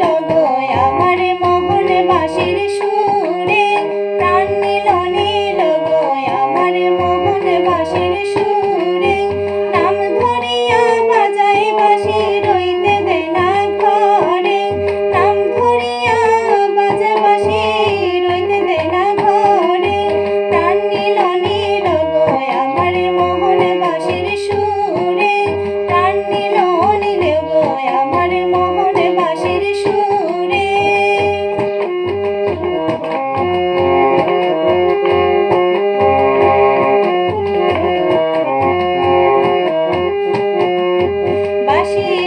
নিল আমার মোহন বাসির সুরে প্রাণ নিল নিল আমার মোহন বাসির সুরে। Awesome.